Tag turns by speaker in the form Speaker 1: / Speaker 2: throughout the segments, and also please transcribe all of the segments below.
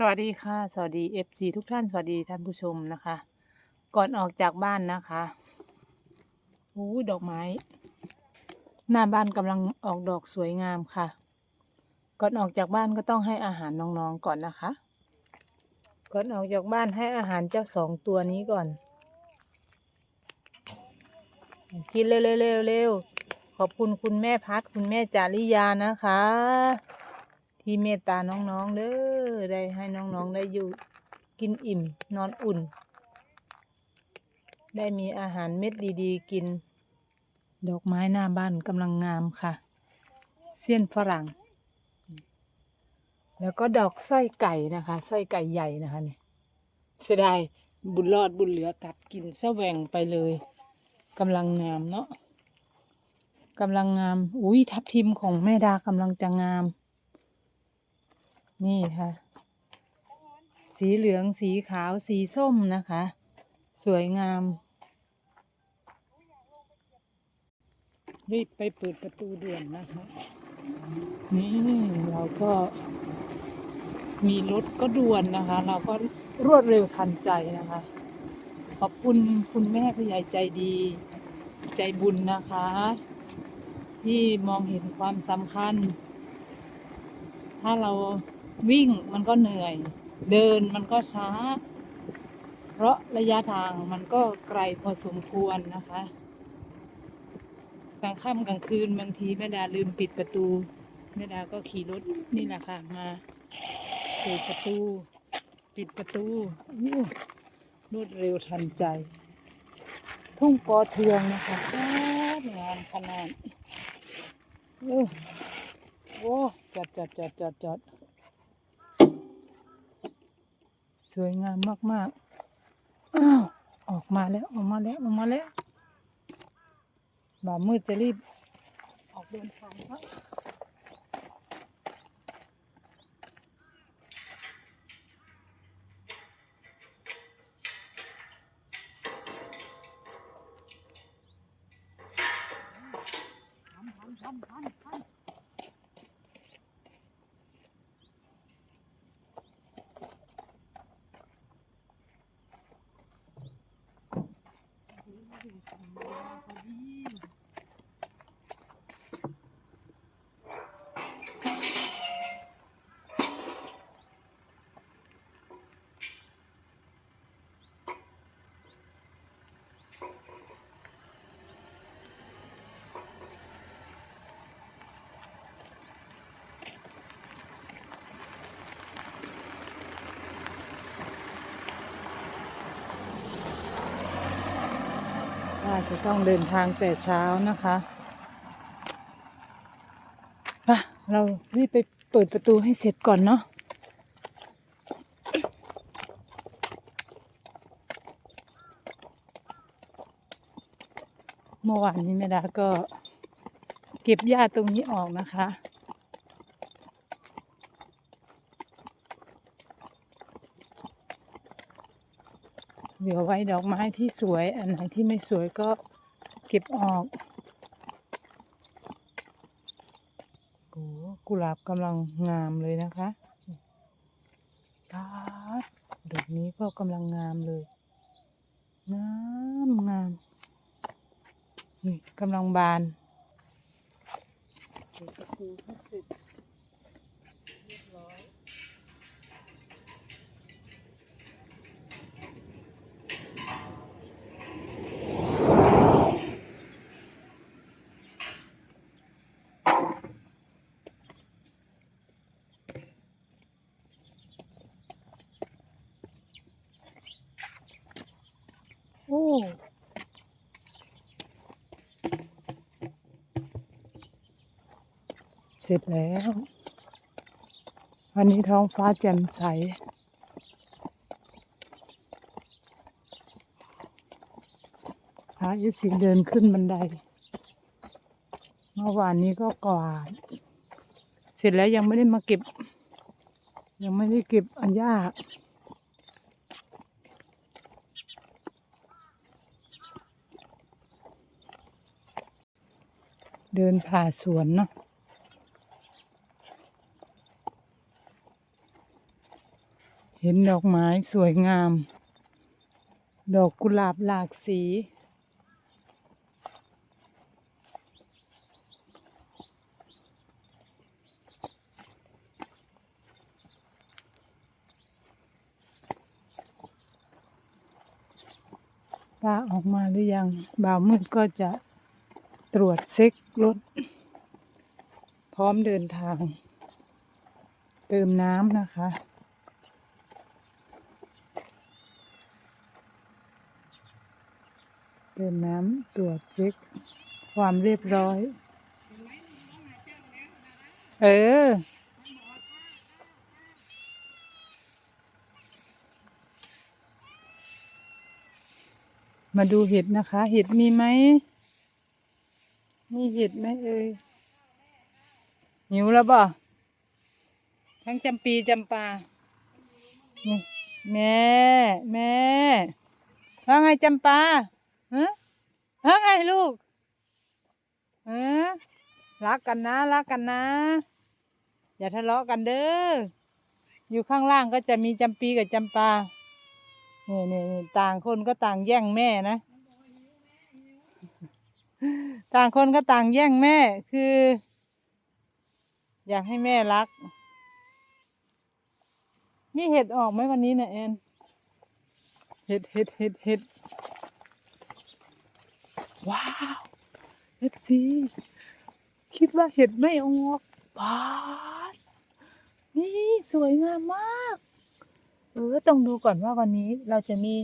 Speaker 1: สวัสดีค่ะ สวัสดี FC ทุกท่าน สวัสดีท่านผู้ชมนะคะ ก่อนออกจากบ้านนะคะโอ้ดอกไม้ หน้าบ้านกำลังออกดอกสวยงามค่ะ ก่อนออกจากบ้านก็ต้องให้อาหารน้องๆก่อนนะคะ ก่อนออกจากบ้านให้อาหารเจ้าสองตัวนี้ก่อน กินเร็วๆๆขอบคุณคุณแม่พัดคุณแม่จาริยานะคะ ที่เมตตาน้องๆเด้อได้ให้น้องๆได้อยู่กินอิ่มนอนอุ่น ได้มีอาหารเม็ดดีๆ กิน ดอกไม้หน้าบ้านกำลังงามค่ะ เสี้ยนฝรั่ง แล้วก็ดอกสร้อยไก่นะคะสร้อยไก่ใหญ่นะคะเนี่ยเสียดายบุญรอดบุญเหลือกัดกินแสวงไปเลยกำลังงามเนาะกำลังงาม อุ้ยทับทิมของแม่ดากำลังจะงาม นี่ค่ะ สีเหลืองสีขาวสีส้มนะคะ สวยงาม รีบไปเปิดประตูด่วนนะคะ นี่เราก็มีรถก็ด่วนนะคะ เราก็รวดเร็วทันใจนะคะ ขอบคุณคุณแม่ผู้ใหญ่ใจดี ใจบุญนะคะ ที่มองเห็นความสำคัญ ถ้าเรา วิ่งมันก็เหนื่อย เดินมันก็ช้า เพราะระยะทางมันก็ไกลพอสมควรนะคะกลางค่ำกลางคืนบางทีแม่ดาลืมปิดประตูแม่ดาก็ขี่รถนี่แหละค่ะมาเปิดประตู ปิดประตูรวดเร็วทันใจ ทุ่งปอเทืองนะคะงามขนาดเออโอ้จอดจอดจอดจอดจอด สวยงามมากๆ อ้าว ออกมาแล้ว ออกมาแล้ว ออกมาแล้วบ่าวมืดจะรีบ ออกเดินทางครับ จะต้องเดินทางแต่เช้านะคะไปเรารีบไปเปิดประตูให้เสร็จก่อนเนาะเมื่อวานนี้แม่ดาก็เก็บหญ้าตรงนี้ออกนะคะ เหลือไว้ดอกไม้ที่สวย อันไหนที่ไม่สวยก็เก็บออกโอ้กุหลาบกำลังงามเลยนะคะตาดอกนี้ก็กำลังงามเลย งามงาม นี่กำลังบานเปิดประตูให้เสร็จเรียบร้อย โอ้เสร็จแล้ว วันนี้ท้องฟ้าแจ่มใส พายุสิเดินขึ้นบันได เมื่อวานนี้ก็กวาด เสร็จแล้วยังไม่ได้มาเก็บ ยังไม่ได้เก็บอันยาก เดินผ่าสวนเนาะเห็นดอกไม้สวยงาม ดอกกุหลาบหลากสี ป้าออกมาหรือยัง บ่าวมืดก็จะตรวจเช็ค รถ พร้อมเดินทาง เติมน้ำนะคะ เติมน้ำตรวจเช็ค ความเรียบร้อย เออมาดูเห็ดนะคะ เห็ดมีไหม มีเห็ดไหมเอ่ยหิวแล้วบ่ทั้งจำปีจำปานี่แม่ แม่ว่าไงจำปาฮะว่าไงลูกฮะรักกันนะรักกันนะ อย่าทะเลาะกันเด้ออยู่ข้างล่างก็จะมีจำปีกับจำปาเนี่นี่นี่ยต่างคนก็ต่างแย่งแม่นะ ต่างคนก็ต่างแย่งแม่คือ อยากให้แม่รัก มีเห็ดออกไหมวันนี้เนี่ยแอนเห็ดเห็ดเห็ดเห็ดว้าวเห็ดสีคิดว่าเห็ดไม่ออกบานนี่สวยงามมาก เออต้องดูก่อนว่าวันนี้เราจะมี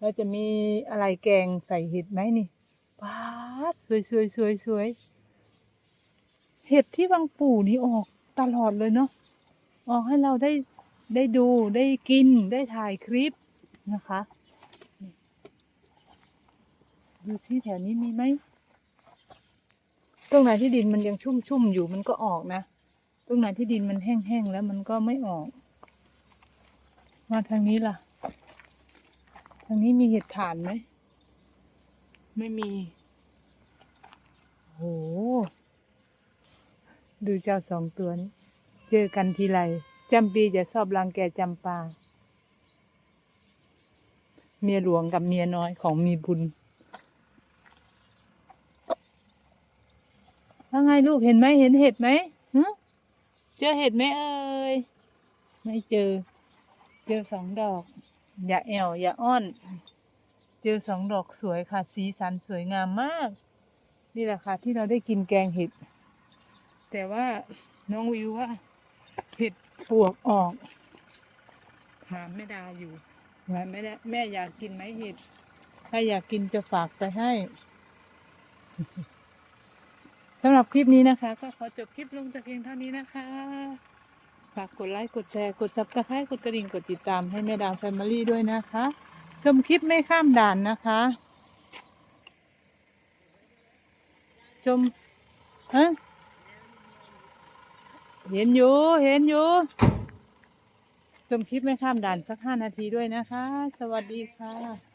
Speaker 1: เราจะมีอะไรแกงใส่เห็ดไหมนี่ สวยสวยสวยสวยเห็ดที่บางปู่นี่ออกตลอดเลยเนาะออกให้เราได้ได้ดูได้กินได้ถ่ายคลิปนะคะดูซิแถวนี้มีไหมตรงไหนที่ดินมันยังชุ่มๆอยู่มันก็ออกนะ ตรงไหนที่ดินมันแห้งๆแล้วมันก็ไม่ออก มาทางนี้ล่ะ ทางนี้มีเห็ดถ่านไหม ไม่มี โหดูเจ้าสองตัวนี้ เจอกันทีไรจำปีจะชอบรังแกจำปา เมียหลวงกับเมียน้อยของมีบุญว่าไงลูกเห็นไหมเห็นเห็ดไหมเจอเห็ดไหมเอ่ยไม่เจอ เจอสองดอก อย่าแอวอย่าอ้อน เจอสองดอกสวยค่ะ สีสันสวยงามมาก นี่แหละค่ะ ที่เราได้กินแกงเห็ด แต่ว่าน้องวิวว่าเห็ดปวกออก หาไม่ได้อยู่หาไม่ได้แม่อยากกินไหมเห็ด ถ้าอยากกินจะฝากไปให้สำหรับคลิปนี้นะคะ ก็ขอจบคลิปลงแต่เพียงเท่านี้นะคะ ฝากกดไลค์ กดแชร์ กดซับสไครต์กดกระดิ่ง กดติดตามให้แม่ดาวแฟมิลี่ด้วยนะคะ ชมคลิปไม่ข้ามด่านนะคะ ชมฮะเห็นอยู่ เห็นอยู่ ชมคลิปไม่ข้ามด่านสักห้านาทีด้วยนะคะ สวัสดีค่ะ